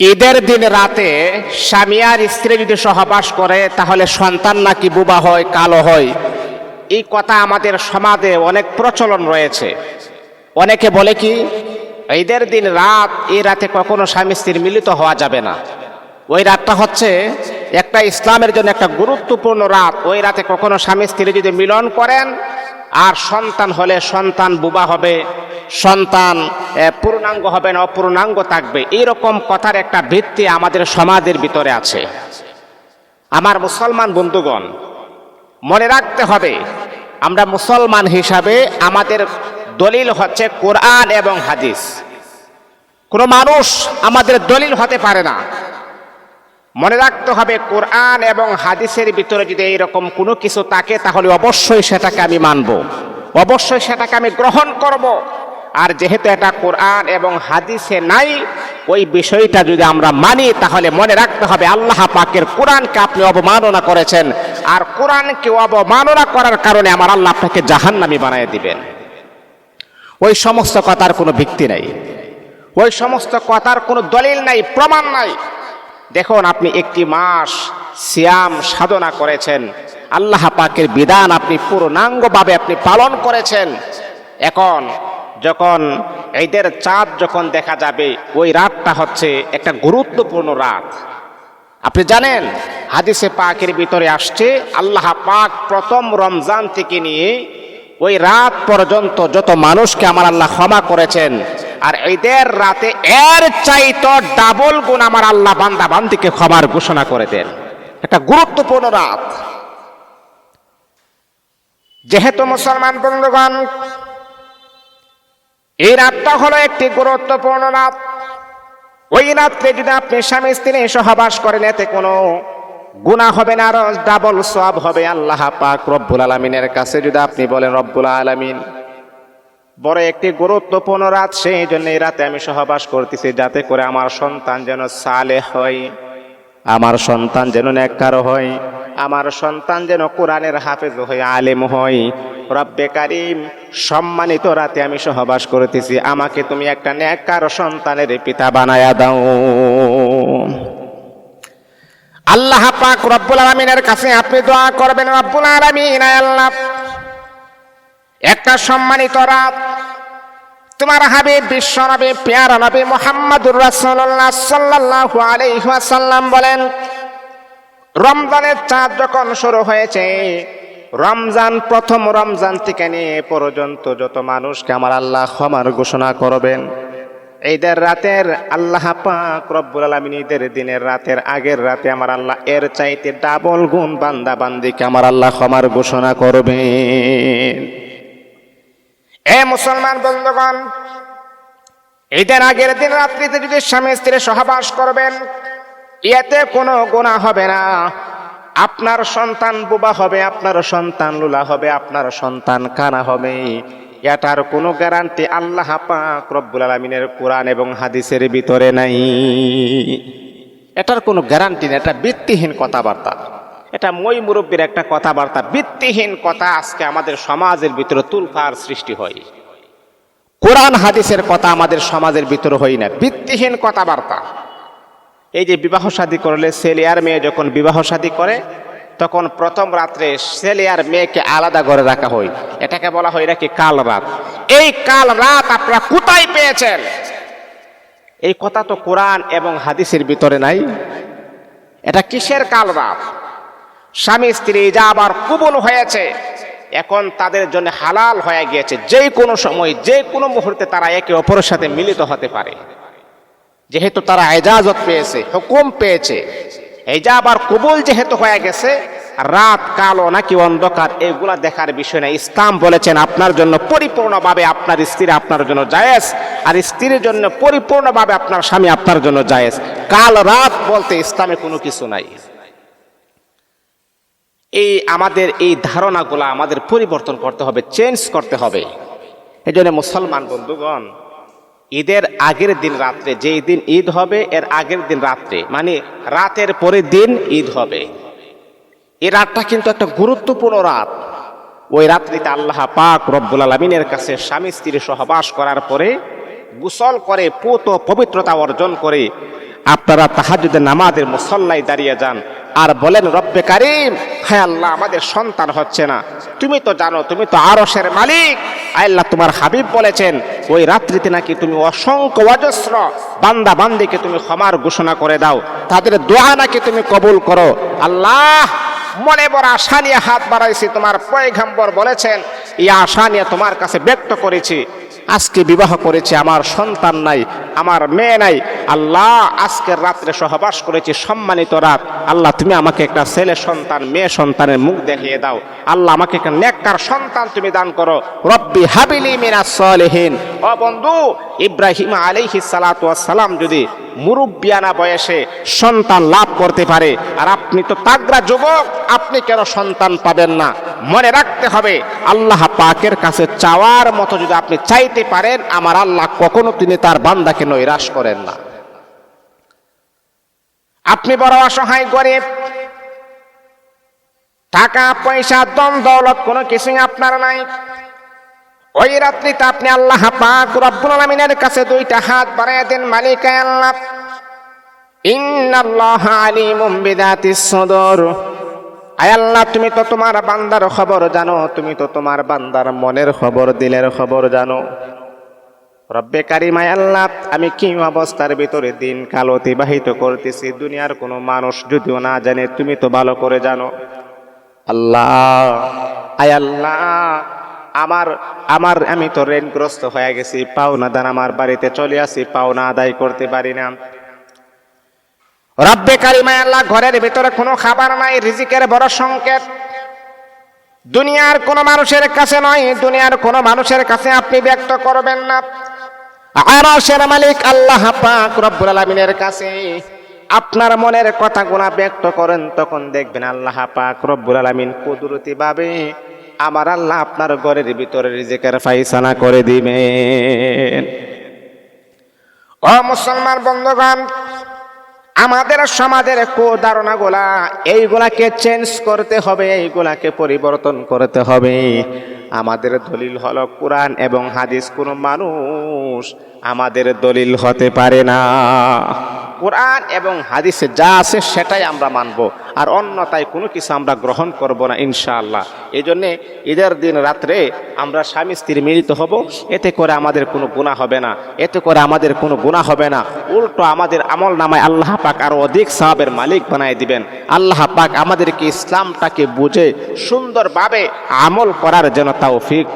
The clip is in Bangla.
ঈদের দিন রাতে স্বামী আর স্ত্রী যদি সহবাস করে, তাহলে সন্তান নাকি বুবা হয়, কালো হয়? এই কথা আমাদের সমাজে অনেক প্রচলন রয়েছে। অনেকে বলে কি, ঈদের দিন রাত এই রাতে কখনো স্বামী স্ত্রীর মিলিত হওয়া যাবে না। ওই রাতটা হচ্ছে একটা ইসলামের জন্য একটা গুরুত্বপূর্ণ রাত। ওই রাতে কখনো স্বামী স্ত্রী যদি মিলন করেন আর সন্তান হলে সন্তান বুবা হবে, সন্তান পূর্ণাঙ্গ হবে না, অপূর্ণাঙ্গ থাকবে। এইরকম কথার একটা ভিত্তি আমাদের সমাজের ভিতরে আছে। আমার মুসলমান বন্ধুগণ, মনে রাখতে হবে, আমরা মুসলমান হিসাবে আমাদের দলিল হচ্ছে কোরআন এবং হাদিস। কোনো মানুষ আমাদের দলিল হতে পারে না। মনে রাখতে হবে, কোরআন এবং হাদিসের ভিতরে যদি এইরকম কোনো কিছু থাকে, তাহলে অবশ্যই সেটাকে আমি মানব। অবশ্যই সেটাকে আমি গ্রহণ করব। আর যেহেতু এটা কোরআন এবং হাদিসে নাই, ওই বিষয়টা যদি আমরা মানি, তাহলে মনে রাখতে হবে, আল্লাহ পাকের কোরআনকে আপনি অবমাননা করেছেন। আর কোরআনকে অবমাননা করার কারণে আমার আল্লাহ আপনাকে জাহান্নামি বানিয়ে দিবেন। ওই সমস্ত কথার কোনো ভিত্তি নাই। ওই সমস্ত কথার কোনো দলিল নাই, প্রমাণ নাই। দেখুন, আপনি একটি মাস সিয়াম সাধনা করেছেন। আল্লাহ পাকের বিধান আপনি পূর্ণাঙ্গভাবে আপনি পালন করেছেন। এখন যখন ঈদের চাঁদ যখন দেখা যাবে, ওই রাতটা হচ্ছে একটা গুরুত্বপূর্ণ রাত। আপনি জানেন, হাদিসে পাকের ভিতরে আসছে, আল্লাহ পাক প্রথম রমজান থেকে নিয়ে ওই রাত পর্যন্ত যত মানুষকে আমার আল্লাহ ক্ষমা করেছেন আর ঈদের রাতে এর চাইতো ডাবল গুণ আমার আল্লাহ বান্দা বান্দিকে ক্ষমার ঘোষণা করে দেন। একটা গুরুত্বপূর্ণ রাত। যেহেতু মুসলমান বন্ধুগণ, এই রাতটা হলো একটি গুরুত্বপূর্ণ রাত। ওই রাত্রে যদি আপনি স্বামী, স্ত্রী সহবাস করেন, এতে কোনো গুণা হবে না, আরও ডাবল সব হবে আল্লাহ পাক রব্বুল আলমিনের কাছে। যদি আপনি বলেন, রব্বুল আলমিন বড় একটি গুরুত্বপূর্ণ রাত, সেই জন্য এই রাতে আমি সহবাস করতেছি যাতে করে আমার সন্তান যেন সালে হয়, আমার সন্তান যেন নেককার হয়, আমার সন্তান যেন কোরআনের হাফেজ হয়ে আলেম হয়। রব্বে কারিম, সম্মানিত রাতে আমি সহবাস করতেছি। আমাকে তুমি একটা নেককার সন্তানের পিতা বানায়া দাও। আল্লাহ পাক রব্বুল আলমিনের কাছে আপনি দোয়া করবেন, রব্বুল আলমিন আল্লাহ। একটা সম্মানিত রাত তোমার হাবিব, বিশ্ব নবী, পেয়ারা নবী মোহাম্মদুর রাসূলুল্লাহ সাল্লাল্লাহু আলাইহি ওয়াসাল্লাম বলেন, রমজানের চাঁদ যখন শুরু হয়েছে, রমজান প্রথম রমজান থেকে নিয়ে পর্যন্ত যত মানুষকে আমার আল্লাহ ক্ষমার ঘোষণা করবেন। ঈদের রাতের আল্লাহ পাক রব্বুল আলামিন ঈদের দিনের রাতের আগের রাতে আমার আল্লাহ এর চাইতে ডাবল গুণ বান্দা বান্দিকে আমার আল্লাহ ক্ষমার ঘোষণা করবেন। এ মুসলমান বন্ধুগণ, ঈদের আগের দিন রাত্রিতে যদি স্বামী স্ত্রী সহবাস করবেন এতে কোনো গোনা হবে না। আপনার সন্তান বুবা হবে, আপনার সন্তান লুলা হবে, আপনার সন্তান কানা হবে। এটার কোনো গ্যারান্টি আল্লাহ পাক রব্বুল আলমিনের কোরআন এবং হাদিসের ভিতরে নাই। এটার কোনো গ্যারান্টি নেই, এটা ভিত্তিহীন কথাবার্তা। এটা মই মুরব্বীর একটা কথাবার্তা, ভিত্তিহীন কথা আজকে আমাদের সমাজের ভিতরে তুলফার সৃষ্টি হয়। কোরআন, হাদিসের কথা আমাদের সমাজের ভিতরে হয় না, ভিত্তিহীন কথাবার্তা। এই যে বিবাহ শাদী করলে ছেলে আর মেয়ে যখন বিবাহ শাদী করে, তখন প্রথম রাত্রে ছেলে আর মেয়েকে আলাদা করে রাখা হয়। এটাকে বলা হয় নাকি কাল রাত। এই কাল রাত আপনারা কোথায় পেয়েছেন? এই কথা তো কোরআন এবং হাদিসের ভিতরে নাই। এটা কিসের কাল রাত? স্বামী স্ত্রী যা আবার কুবল হয়েছে, এখন তাদের জন্য হালাল হয়ে গিয়েছে। যে কোনো সময়, যে কোনো মুহূর্তে তারা একে অপরের সাথে মিলিত হতে পারে। যেহেতু তারা এজাজত পেয়েছে, হুকুম পেয়েছে, এই যা আবার কবুল যেহেতু হয়ে গেছে, রাত, কালো নাকি অন্ধকার, এগুলা দেখার বিষয় না ইসলাম বলেছেন, আপনার জন্য পরিপূর্ণভাবে আপনার স্ত্রী আপনার জন্য জায়েজ, আর স্ত্রীর জন্য পরিপূর্ণভাবে আপনার স্বামী আপনার জন্য জায়েজ। কাল রাত বলতে ইসলামে কোনো কিছু নাই। এই আমাদের এই ধারণাগুলো আমাদের পরিবর্তন করতে হবে চেঞ্জ করতে হবে। এই জন্য মুসলমান বন্ধুগণ, ঈদের আগের দিন রাত্রে যেই দিন ঈদ হবে, এর আগের দিন রাত্রে মানে রাতের পরের দিন ঈদ হবে। এই রাতটা কিন্তু একটা গুরুত্বপূর্ণ রাত। ওই রাত্রিতে আল্লাহ পাক রব্বুল আলমিনের কাছে স্বামী স্ত্রী সহবাস করার পরে, গোসল করে পুত পবিত্রতা অর্জন করে আপনারা তাহাজুদের নামাজের মুসল্লায় দাঁড়িয়ে যান আর বলেন, রব্বে কারিম হ্যাঁ আল্লাহ, আমাদের সন্তান হচ্ছে না। তুমি তো জানো, তুমি তো আরশের মালিক। আল্লাহ, তোমার হাবিব বলেছেন, ওই রাত্রিতে নাকি তুমি অসংখ্য অজস্র বান্দা বান্দিকে তুমি ক্ষমার ঘোষণা করে দাও। তাদের দোয়া নাকি তুমি কবুল করো। আল্লাহ, মনে বড় আশা নিয়ে হাত বাড়াইছি, তোমার পয়গাম্বর বলেছেন, এই আশা নিয়ে তোমার কাছে ব্যক্ত করেছি। আজকে বিবাহ করেছি, আমার সন্তান নাই, আমার মেয়ে নাই আল্লাহ আজকের রাত্রে সহবাস করেছি, সম্মানিত রাত। আল্লাহ, তুমি আমাকে একটা ছেলে সন্তান, মেয়ে সন্তানের মুখ দেখিয়ে দাও। আল্লাহ, আমাকে একটা নেককার সন্তান তুমি দান করো। রব্বি হাবিলি মিনা সলেহীন। ও বন্ধু, ইব্রাহিম সালাতু সালাম যদি মুরব্বিয়ানা বয়সে সন্তান লাভ করতে পারে, আর আপনি তো তাগরা যুবক, আপনি কেন সন্তান পাবেন না? মনে রাখতে হবে, আল্লাহ পাকের কাছে চাওয়ার মতো যদি আপনি চাইতে পারেন, আমার আল্লাহ কখনো তিনি তার বান্দাকে নৈরাশ করেন না। আপনি বড় অসহায়, গরিব। টাকা, পয়সা দম দৌলত, কোনো কিছুই আপনার নাই। ওই রাত্রিতে আপনি আল্লাহ পাক রব্বুল আলামিনের কাছে দুইটা হাত বাড়ায় দেন মালিক আল্লাহ। ইন্নাল্লাহ আলিমুম বিদাতিস সুদূর। আয় আল্লাহ, তুমি তো তোমার বান্দার খবর জানো, তুমি তো তোমার বান্দার মনের খবর, দিলের খবর জানো। রব্বে কারিমায় আল্লাহ, আমি কি অবস্থার ভিতরে দিন কাল অতিবাহিত করতেছি? দুনিয়ার কোনো মানুষ যদিও না জানে, তুমি তো ভালো করে জানো। আল্লাহ, আয় আল্লাহ, আমার আমার, আমি তো ঋণগ্রস্ত হয়ে গেছি, পাওনা দান আমার বাড়িতে চলে আসি, পাওনা আদায় করতে পারি না। রব্বে কারিমায় আল্লাহ, ঘরের ভিতরে কোনো খাবার নাই, রিজিকের বড় সংকেত। দুনিয়ার কোনো মানুষের কাছে নয়, দুনিয়ার কোনো মানুষের কাছে আপনি ব্যক্ত করবেন না। আরশের মালিক আল্লাহ পাক রব্বুল আলামিনের কাছে আপনার মনের কথাগুলো ব্যক্ত করেন, তখন দেখবেন আল্লাহ পাক রব্বুল আলামিন কুদরতি ভাবে আমার আল্লাহ আপনার ঘরের ভিতরে রিজিকের ফাইসানা করে দিবেন। ও মুসলমান বন্ধুগণ, আমাদের সমাজের কুধারণাগুলা এইগুলাকে চেঞ্জ করতে হবে, এইগুলাকে পরিবর্তন করতে হবে। আমাদের দলিল হলো কোরআন এবং হাদিস, কোনো মানুষ আমাদের দলিল হতে পারে না। কোরআন এবং হাদিসে যা আছে সেটাই আমরা মানব। আর অন্যতায় কোনো কিছু আমরা গ্রহণ করব না ইনশাআল্লাহ। এই জন্যে ঈদের দিন রাত্রে আমরা স্বামী স্ত্রী মিলিত হব। এতে করে আমাদের কোনো গুণা হবে না। এতে করে আমাদের কোনো গুণা হবে না। উল্টো আমাদের আমল নামায় আল্লাহ পাক আরও অধিক সাহাবের মালিক বানায় দিবেন। আল্লাহ পাক আমাদেরকে ইসলামটাকে বুঝে সুন্দরভাবে আমল করার যেন তৌফিক